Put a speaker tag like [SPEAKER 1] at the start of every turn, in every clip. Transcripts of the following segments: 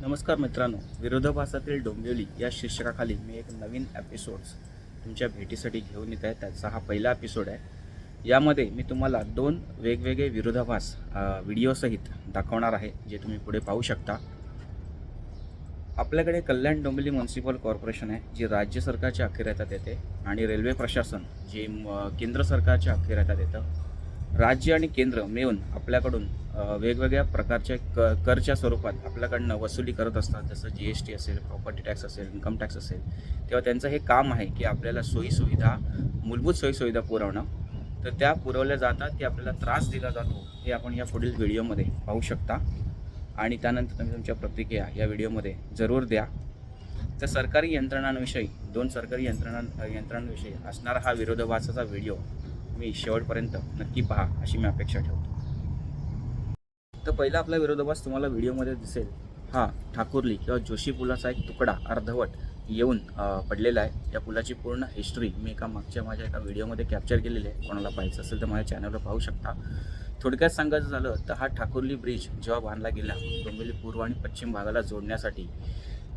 [SPEAKER 1] नमस्कार मित्रांनो विरोधाभासातील डोंबिवली या शीर्षकाखाली मी एक नवीन एपिसोड्स तुमच्या भेटीसाठी घेऊन येत आहे. त्याचा हा पहिला एपिसोड आहे. यामध्ये मी तुम्हाला दोन वेगवेगळे विरोधाभास व्हिडिओसहित दाखवणार आहे जे तुम्ही पुढे पाहू शकता. आपल्याकडे कल्याण डोंबिवली म्युन्सिपल कॉर्पोरेशन आहे जी राज्य सरकारच्या अखेऱ्यात येते आणि रेल्वे प्रशासन जे केंद्र सरकारच्या अखेऱ्यात येतं. राज्य आणि केंद्र मिळून आपल्याकडून वेगवेगळ्या प्रकारच्या क करच्या स्वरूपात आपल्याकडनं वसुली करत असतात. जसं जी एस टी असेल प्रॉपर्टी टॅक्स असेल इन्कम टॅक्स असेल. तेव्हा त्यांचं हे काम आहे की आपल्याला सोयीसुविधा मूलभूत सोयीसुविधा पुरवणं. तर त्या पुरवल्या जातात की आपल्याला त्रास दिला जातो हे आपण या पुढील व्हिडिओमध्ये पाहू शकता. आणि त्यानंतर तुम्ही तुमच्या प्रतिक्रिया या व्हिडिओमध्ये जरूर द्या. तर सरकारी यंत्रणांविषयी दोन सरकारी यंत्रणा यंत्रणांविषयी असणारा हा विरोधाभासाचा व्हिडिओ तुम्ही शेवटपर्यंत नक्की पहा अशी मी अपेक्षा ठेवतो. तर पहिला आपला विरोधाभास तुम्हाला व्हिडिओमध्ये दिसेल. हा ठाकुरली किंवा जोशी पुलाचा एक तुकडा अर्धवट येऊन पडलेला आहे. या पुलाची पूर्ण हिस्ट्री मी एका मागच्या माझ्या एका व्हिडिओमध्ये कॅप्चर केलेली आहे. कोणाला पाहायचं असेल तर माझ्या चॅनलवर पाहू शकता. थोडक्यात सांगायचं झालं तर हा ठाकुरली ब्रिज जेव्हा बांधला गेला डोंबिवली पूर्व आणि पश्चिम भागाला जोडण्यासाठी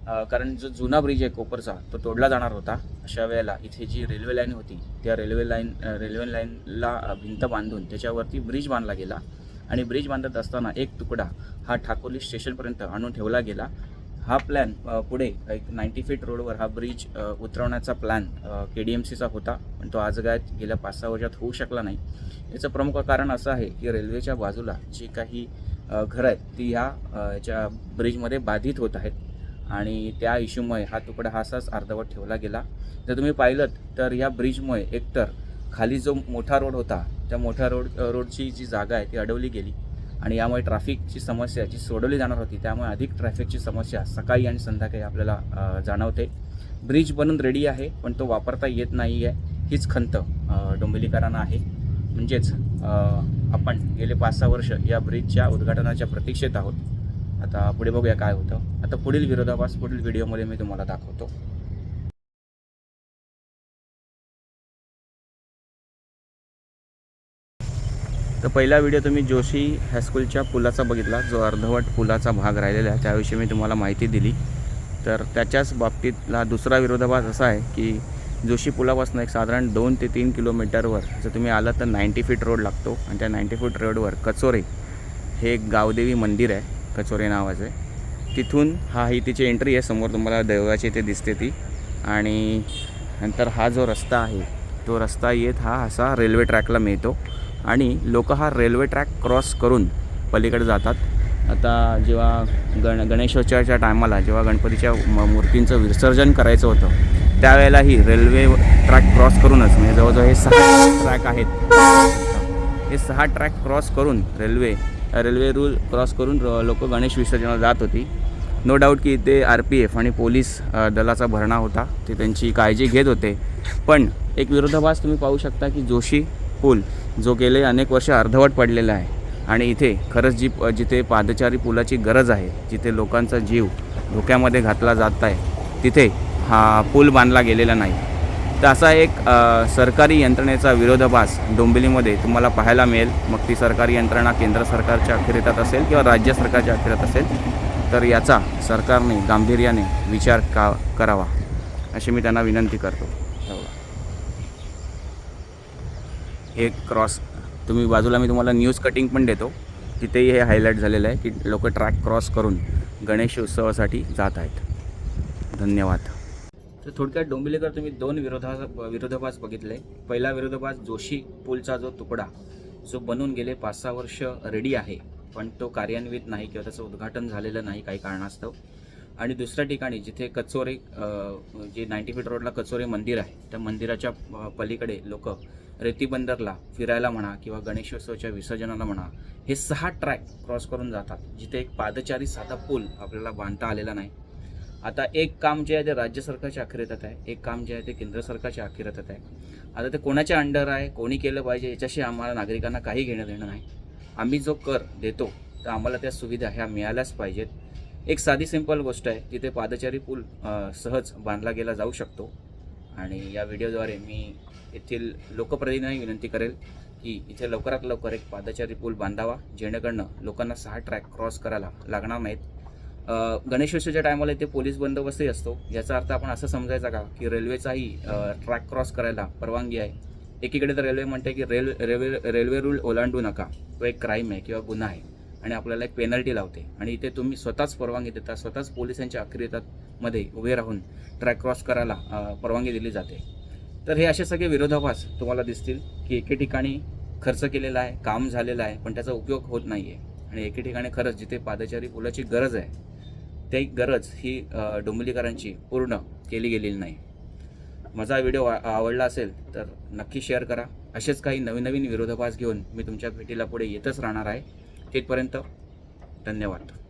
[SPEAKER 1] कारण जो जुना ब्रिज आहे कोपरचा तो तोडला जाणार होता. अशा वेळेला इथे जी रेल्वे लाईन होती त्या रेल्वे लाईन रेल्वे लाईनला भिंत बांधून त्याच्यावरती ब्रिज बांधला गेला. आणि ब्रिज बांधत असताना एक तुकडा हा ठाकोली स्टेशनपर्यंत आणून ठेवला गेला. हा प्लॅन पुढे एक नाईन्टी फीट रोडवर हा ब्रिज उतरवण्याचा प्लॅन के डी एम सीचा होता. पण तो आज आजगायत गेल्या पाच सहा वर्षात होऊ शकला नाही. याचं प्रमुख कारण असं आहे की रेल्वेच्या बाजूला जी काही घरं आहेत ती ह्या याच्या ब्रिजमध्ये बाधित होत आहेत. आणि त्या इश्यूमुळे हा तुकडा हा असाच अर्धवट ठेवला गेला. जर तुम्ही पाहिलं तर या ब्रिजमुळे एकतर खाली जो मोठा रोड होता त्या मोठ्या रोड रोडची जी जागा आहे ती अडवली गेली आणि यामुळे ट्रॅफिकची समस्या जी सोडवली जाणार होती त्यामुळे अधिक ट्रॅफिकची समस्या सकाळी आणि संध्याकाळी आपल्याला जाणवते. ब्रिज बनून रेडी आहे पण तो वापरता येत नाही आहे हीच खंत डोंबिवलीकरांना आहे. म्हणजेच आपण गेले पाच सहा वर्ष या ब्रिजच्या उद्घाटनाच्या प्रतीक्षेत आहोत. आता पुढे बघूया काय होतं. आता पुढील विरोधाभास पुढील व्हिडिओमध्ये मी तुम्हाला दाखवतो. तर पहिला व्हिडिओ तुम्ही जोशी हायस्कूलच्या पुलाचा बघितला. जो अर्धवट पुलाचा भाग राहिलेला आहे. त्याविषयी मी तुम्हाला माहिती दिली. तर त्याच्याच बाबतीतला दुसरा विरोधाभास असा आहे की जोशी पुलापासून एक साधारण दोन ते तीन किलोमीटरवर जर तुम्ही आलात तर नाईंटी फीट रोड लागतो. आणि त्या नाईंटी फीट रोडवर कचोरे हे एक गावदेवी मंदिर आहे. कचोरे नावाचे तिथून हा ही तिची एंट्री आहे. समोर तुम्हाला देवळाची ते दिसते ती. आणि नंतर हा जो रस्ता आहे तो रस्ता येत हा असा रेल्वे ट्रॅकला मिळतो. आणि लोक हा रेल्वे ट्रॅक क्रॉस करून पलीकडे जातात. आता जेव्हा गण गणेशोत्सवाच्या टायमाला जेव्हा गणपतीच्या म- मूर्तींचं विसर्जन करायचं होतं त्यावेळेलाही रेल्वे ट्रॅक क्रॉस करूनच म्हणजे जवळजवळ हे सहा ट्रॅक आहेत. हे सहा ट्रॅक क्रॉस करून रेल्वे रेल्वे रूल क्रॉस करून लोक गणेश विसर्जनाला जात होती. नो डाऊट की इथे आर पी एफ आणि पोलीस दलाचा भरणा होता. ते त्यांची काळजी घेत होते. पण एक विरोधाभास तुम्ही पाहू शकता की जोशी पूल जो गेले अनेक वर्ष अर्धवट पडलेला आहे आणि इथे खरंच जी जिथे पादचारी पुलाची गरज आहे जिथे लोकांचा जीव धोक्यामध्ये घातला जात आहे तिथे हा पूल बांधला गेलेला नाही. तर असा एक सरकारी यंत्रणेचा विरोधाभास डोंबिवलीमध्ये तुम्हाला पाहायला मिळेल. मग ती सरकारी यंत्रणा केंद्र सरकारच्या अखेरीतात असेल किंवा राज्य सरकारच्या अखेरीत असेल. तर याचा सरकारने गांभीर्याने विचार का करावा अशी मी त्यांना विनंती करतो. हे क्रॉस तुम्ही बाजूला मी तुम्हाला न्यूज कटिंग पण देतो. तिथेही हे हायलाईट झालेलं आहे की लोक ट्रॅक क्रॉस करून गणेश उत्सवासाठी जात आहेत. धन्यवाद. तर थोडक्यात डोंबिवलीकर तुम्ही दोन विरोधा विरोधाभास बघितले. पहिला विरोधाभास जोशी पूलचा जो तुकडा जो बनून गेले पाच सहा वर्ष रेडी आहे पण तो कार्यान्वित नाही किंवा त्याचं उद्घाटन झालेलं नाही काही कारणास्तव. आणि दुसऱ्या ठिकाणी जिथे कचोरे जे नाईन्टी फीट रोडला कचोरे मंदिर आहे त्या मंदिराच्या पलीकडे लोक रेतीबंदरला फिरायला म्हणा किंवा गणेशोत्सवाच्या विसर्जनाला म्हणा हे सहा ट्रॅक क्रॉस करून जातात. जिथे एक पादचारी साधा पूल आपल्याला बांधता आलेला नाही. आता एक काम जे आहे ते राज्य सरकारच्या अखेरीतात आहे. एक काम जे आहे ते केंद्र सरकारच्या अखेरीतात आहे. आता ते कोणाच्या अंडर आहे कोणी केलं पाहिजे याच्याशी आम्हाला नागरिकांना काही घेणं देणं नाही. आम्ही जो कर देतो तर आम्हाला त्या सुविधा ह्या मिळाल्याच पाहिजेत. एक साधी सिंपल गोष्ट आहे तिथे पादचारी पूल सहज बांधला गेला जाऊ शकतो. आणि या व्हिडिओद्वारे मी येथील लोकप्रतिनिधी विनंती करेल की इथे लवकरात लवकर एक पादचारी पूल बांधावा जेणेकरून लोकांना सहा ट्रॅक क्रॉस करायला लागणार नाहीत. गणेशोत्सवच्या गणेश टायमाला इथे पोलीस बंदोबस्तही असतो. याचा अर्थ आपण असं समजायचा का की रेल्वेचाही ट्रॅक क्रॉस करायला परवानगी आहे. एकीकडे तर रेल्वे म्हणते की रेल रेल्वे रेल्वे रूल ओलांडू नका. तो एक क्राईम आहे किंवा गुन्हा आहे. आणि आपल्याला एक पेनल्टी लावते. आणि इथे तुम्ही स्वतःच परवानगी देता स्वतःच पोलिसांच्या अक्रियतामध्ये उभे राहून ट्रॅक क्रॉस करायला परवानगी दिली जाते. तर हे असे सगळे विरोधाभास तुम्हाला दिसतील की एके ठिकाणी खर्च केलेला आहे काम झालेलं आहे पण त्याचा उपयोग होत नाही आहे आणि एके ठिकाणी खरंच जिथे पादचारी पुलाची गरज आहे ती गरज ही डोंबलीकरांची डोंबिवलीकरांची पूर्ण केली गेलेली नाही. माझा व्हिडिओ आ- आवडला असेल तर नक्की शेअर करा. असेच काही नवीन नवीन विरोधाभास घेऊन मी तुमच्या भेटीला पुढे येतच राहणार आहे. तिथपर्यंत धन्यवाद.